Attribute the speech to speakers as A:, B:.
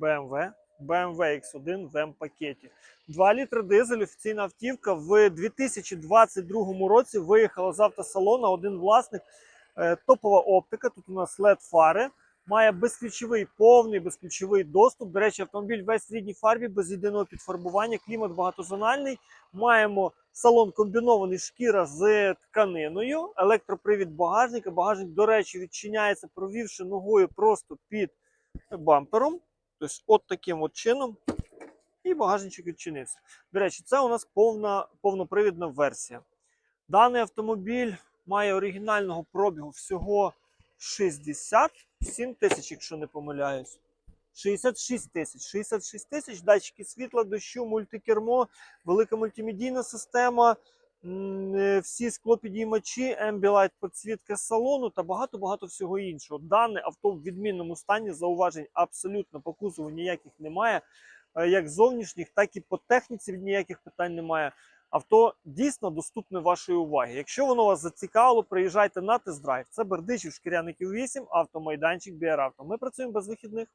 A: BMW, BMW X1 в М-пакеті. 2 літри дизель, офіційна автівка. В 2022 році виїхала з автосалону один власник. Е, Топова оптика. Тут у нас led фари. Має безключовий, повний безключовий доступ. До речі, автомобіль весь в рідній фарбі, без єдиного підфарбування, клімат багатозональний. Маємо салон комбінований шкіра з тканиною, електропривід багажника. Багажник, до речі, відчиняється, провівши ногою просто під бампером. Тобто, от таким от чином. І багажничок відчинився. До речі, це у нас повна, повнопривідна версія. Даний автомобіль має оригінального пробігу всього 67 тисяч, якщо не помиляюсь. 66 тисяч. 66 тисяч, датчики світла, дощу, мультикермо, велика мультимедійна система, всі склопідіймачі, Ambilight підсвітка салону та багато-багато всього іншого. Дане авто в відмінному стані, зауважень абсолютно по кузову ніяких немає. Е, Як зовнішніх, так і по техніці ніяких питань немає. Авто дійсно доступне вашої уваги. Якщо воно вас зацікавило, приїжджайте на тест-драйв. Це Бердичів, Шкіряників 8, автомайданчик Біаравто. Ми працюємо без вихідних.